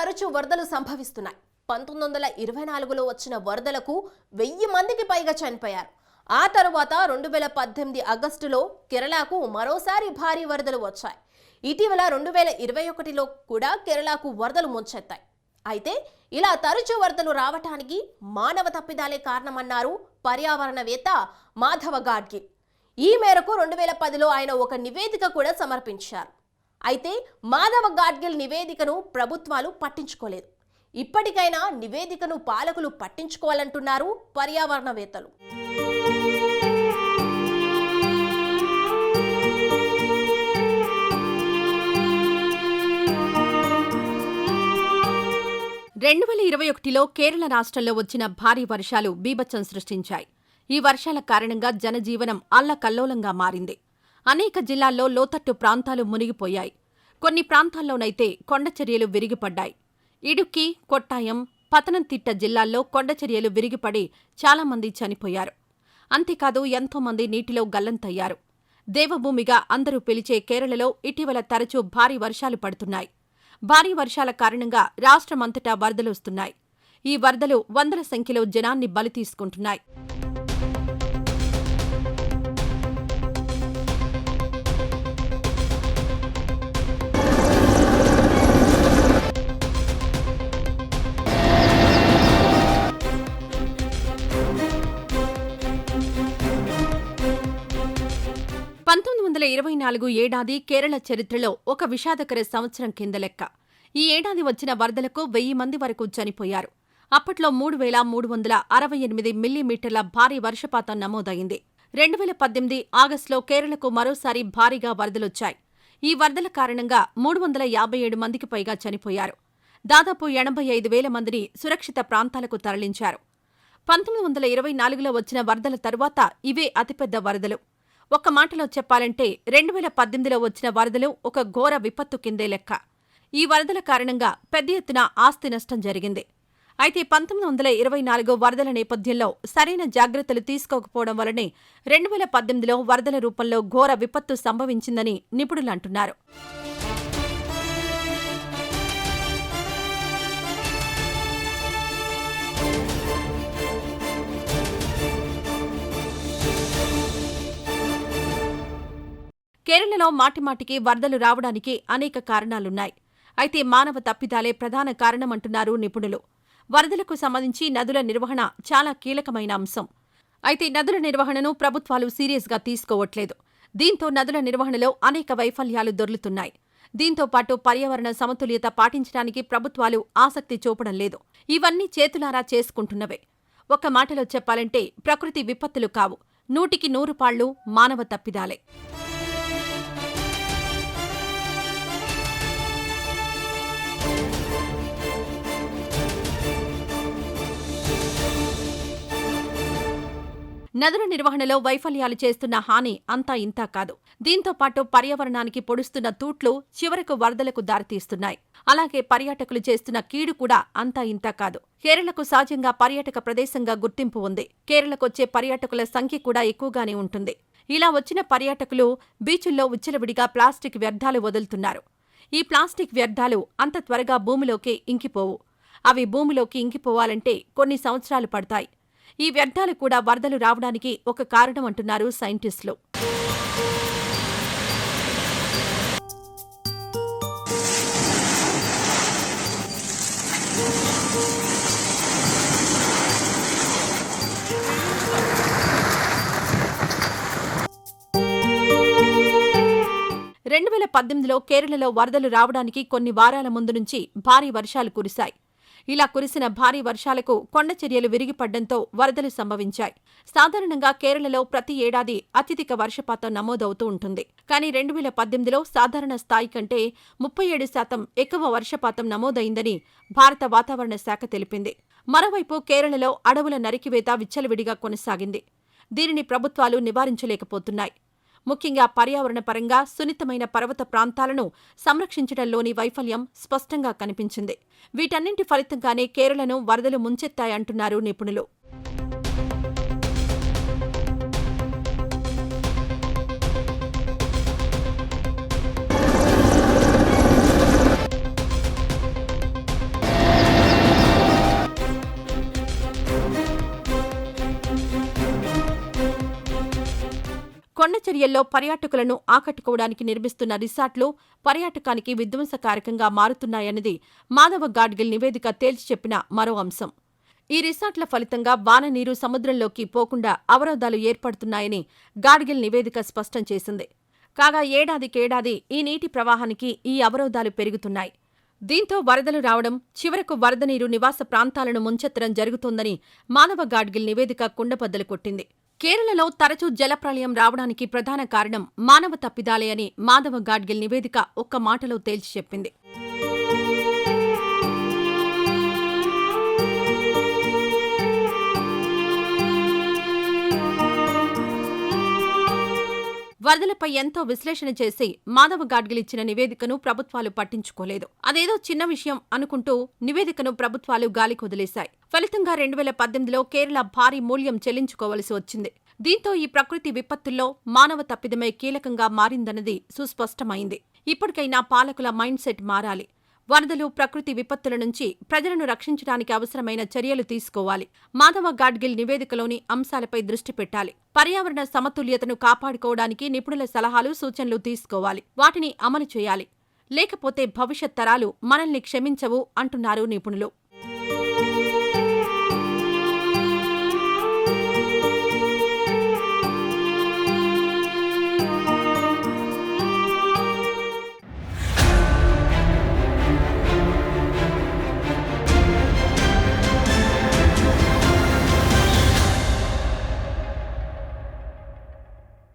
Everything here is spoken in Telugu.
తరచూ వరదలు సంభవిస్తున్నాయి. పంతొమ్మిది వందల ఇరవై నాలుగులో వచ్చిన వరదలకు వెయ్యి మందికి పైగా చనిపోయారు. ఆ తరువాత రెండు వేల పద్దెనిమిది ఆగస్టులో కేరళకు మరోసారి భారీ వరదలు వచ్చాయి. ఇటీవల రెండు వేల ఇరవై ఒకటిలో కూడా కేరళకు వరదలు ముంచెత్తాయి. అయితే ఇలా తరచూ వరదలు రావటానికి మానవ తప్పిదాలే కారణమన్నారు పర్యావరణవేత్త మాధవ గాడ్గిల్ ఈ మేరకు రెండు వేల పదిలో ఆయన ఒక నివేదిక కూడా సమర్పించారు. అయితే మాధవ గాడ్గిల్ నివేదికను ప్రభుత్వాలు పట్టించుకోలేదు. ఇప్పటికైనా నివేదికను పాలకులు పట్టించుకోవాలంటున్నారు పర్యావరణవేత్తలు. రెండు వేల ఇరవై ఒకటిలో కేరళ రాష్ట్రంలో వచ్చిన భారీ వర్షాలు బీభత్సం సృష్టించాయి. ఈ వర్షాల కారణంగా జనజీవనం అల్లకల్లోలంగా మారింది. అనేక జిల్లాల్లో లోతట్టు ప్రాంతాలు మునిగిపోయాయి. కొన్ని ప్రాంతాల్లోనైతే కొండచర్యలు విరిగిపడ్డాయి. ఇడుక్కి కొట్టాయం పతనంతిట్ట జిల్లాల్లో కొండచర్యలు విరిగిపడి చాలామంది చనిపోయారు. అంతేకాదు ఎంతోమంది నీటిలో గల్లంతయ్యారు. దేవభూమిగా అందరూ పిలిచే కేరళలో ఇటీవల తరచూ భారీ వర్షాలు పడుతున్నాయి. భారీ వర్షాల కారణంగా రాష్ట్రమంతటా వరదలొస్తున్నాయి ఈ వరదలు వందల సంఖ్యలో జనాన్ని బలి తీసుకుంటున్నాయి. వందల ఇరవై నాలుగు ఏడాది కేరళ చరిత్రలో ఒక విషాదకర సంవత్సరం కింద లెక్క. ఈ ఏడాది వచ్చిన వరదలకు వెయ్యి మంది వరకు చనిపోయారు. అప్పట్లో మూడు వేల మూడు వందల అరవై ఎనిమిది మిల్లీమీటర్ల భారీ వర్షపాతం నమోదైంది. రెండు వేల పద్దెనిమిది ఆగస్టులో కేరళకు మరోసారి భారీగా వరదలొచ్చాయి. ఈ వరదల కారణంగా మూడు వందల యాభై ఏడు మందికి పైగా చనిపోయారు. దాదాపు ఎనభై ఐదు వేల మందిని సురక్షిత ప్రాంతాలకు తరలించారు. పంతొమ్మిది వందల ఇరవై నాలుగులో వచ్చిన వరదల తరువాత ఇవే అతిపెద్ద వరదలు. ఒక్క మాటలో చెప్పాలంటే రెండు వేల పద్దెనిమిదిలో వచ్చిన వరదలు ఒక ఘోర విపత్తు కిందే లెక్క. ఈ వరదల కారణంగా పెద్ద ఎత్తున ఆస్తి నష్టం జరిగింది. అయితే పంతొమ్మిది వందల ఇరవై నాలుగు వరదల నేపథ్యంలో సరైన జాగ్రత్తలు తీసుకోకపోవడం వలనే రెండు వేల పద్దెనిమిదిలో వరదల రూపంలో ఘోర విపత్తు సంభవించిందని నిపుణులు కేరళలో మాటిమాటికి వరదలు రావడానికి అనేక కారణాలున్నాయి. అయితే మానవ తప్పిదాలే ప్రధాన కారణమంటున్నారు నిపుణులు. వరదలకు సంబంధించి నదుల నిర్వహణ చాలా కీలకమైన అంశం. అయితే నదుల నిర్వహణను ప్రభుత్వాలు సీరియస్గా తీసుకోవట్లేదు. దీంతో నదుల నిర్వహణలో అనేక వైఫల్యాలు దొర్లుతున్నాయి. దీంతో పాటు పర్యావరణ సమతుల్యత పాటించడానికి ప్రభుత్వాలు ఆసక్తి చూపడం లేదు. ఇవన్నీ చేతులారా చేసుకుంటున్నవే. ఒక మాటలో చెప్పాలంటే ప్రకృతి విపత్తులు కావు. నూటికి నూరు పాళ్ళు మానవ తప్పిదాలే. నదుల నిర్వహణలో వైఫల్యాలు చేస్తున్న హాని అంతా ఇంతా కాదు. దీంతో పాటు పర్యావరణానికి పొడుస్తున్న తూట్లు చివరకు వరదలకు దారితీస్తున్నాయి. అలాగే పర్యాటకులు చేస్తున్న కీడు కూడా అంతా ఇంతా కాదు. కేరళకు సహజంగా పర్యాటక ప్రదేశంగా గుర్తింపు ఉంది. కేరళకొచ్చే పర్యాటకుల సంఖ్య కూడా ఎక్కువగానే ఉంటుంది. ఇలా వచ్చిన పర్యాటకులు బీచుల్లో ఉచ్చలవిడిగా ప్లాస్టిక్ వ్యర్థాలు వదులుతున్నారు. ఈ ప్లాస్టిక్ వ్యర్థాలు అంత త్వరగా భూమిలోకి ఇంకిపోవు. అవి భూమిలోకి ఇంకిపోవాలంటే కొన్ని సంవత్సరాలు పడతాయి. ఈ వ్యర్థాలు కూడా వరదలు రావడానికి ఒక కారణం అంటున్నారు సైంటిస్టులు. రెండు వేల పద్దెనిమిదిలో కేరళలో వరదలు రావడానికి కొన్ని వారాల ముందు నుంచి భారీ వర్షాలు కురిశాయి. ఇలా కురిసిన భారీ వర్షాలకు కొండ చర్యలు విరిగిపడ్డంతో వరదలు సంభవించాయి. సాధారణంగా కేరళలో ప్రతి ఏడాది అత్యధిక వర్షపాతం నమోదవుతూ ఉంటుంది. కానీ రెండు వేల పద్దెనిమిదిలో సాధారణ స్థాయి కంటే ముప్పై ఏడు శాతం ఎక్కువ వర్షపాతం నమోదైందని భారత వాతావరణ శాఖ తెలిపింది. మరోవైపు కేరళలో అడవుల నరికివేత విచ్చలవిడిగా కొనసాగింది. దీనిని ప్రభుత్వాలు నివారించలేకపోతున్నాయి. ముఖ్యంగా పర్యావరణ పరంగా సున్నితమైన పర్వత ప్రాంతాలను సంరక్షించడంలోని వైఫల్యం స్పష్టంగా కనిపించింది. వీటన్నింటి ఫలితంగానే కేరళను వరదలు ముంచెత్తాయంటున్నారు నిపుణులు. కొండచర్యల్లో పర్యాటకులను ఆకట్టుకోవడానికి నిర్మిస్తున్న రిసార్ట్లు పర్యాటకానికి విధ్వంసకారకంగా మారుతున్నాయన్నది మాధవ గాడ్గిల్ నివేదిక తేల్చి చెప్పిన మరో అంశం. ఈ రిసార్ట్ల ఫలితంగా వాననీరు సముద్రంలోకి పోకుండా అవరోధాలు ఏర్పడుతున్నాయని గాడ్గిల్ నివేదిక స్పష్టం చేసింది. కాగా ఏడాదికేడాది ఈ నీటి ప్రవాహానికి ఈ అవరోధాలు పెరుగుతున్నాయి. దీంతో వరదలు రావడం చివరకు వరద నీరు నివాస ప్రాంతాలను ముంచెత్తడం జరుగుతోందని మానవ గాడ్గిల్ నివేదిక కుండబద్దలు కొట్టింది. కేరళలో తరచూ జలప్రళయం రావడానికి ప్రధాన కారణం మానవ తప్పిదాలే అని మాధవ గాడ్గిల్ నివేదిక ఒక్క మాటలో తేల్చి చెప్పింది. వరదలపై ఎంతో విశ్లేషణ చేసి మాధవ గాడ్గిలిచ్చిన నివేదికను ప్రభుత్వాలు పట్టించుకోలేదు. అదేదో చిన్న విషయం అనుకుంటూ నివేదికను ప్రభుత్వాలు గాలికి వదిలేశాయి. ఫలితంగా రెండు వేల పద్దెనిమిదిలో కేరళ భారీ మూల్యం చెల్లించుకోవలసి వచ్చింది. దీంతో ఈ ప్రకృతి విపత్తుల్లో మానవ తప్పిదమే కీలకంగా మారిందన్నది సుస్పష్టమైంది. ఇప్పటికైనా పాలకుల మైండ్ సెట్ మారాలి. వరదలు ప్రకృతి విపత్తుల నుంచి ప్రజలను రక్షించడానికి అవసరమైన చర్యలు తీసుకోవాలి. మాధవ గాడ్గిల్ నివేదికలోని అంశాలపై దృష్టి పెట్టాలి. పర్యావరణ సమతుల్యతను కాపాడుకోవడానికి నిపుణుల సలహాలు సూచనలు తీసుకోవాలి. వాటిని అమలు చేయాలి. లేకపోతే భవిష్యత్ తరాలు మనల్ని క్షమించవు అంటున్నారు నిపుణులు.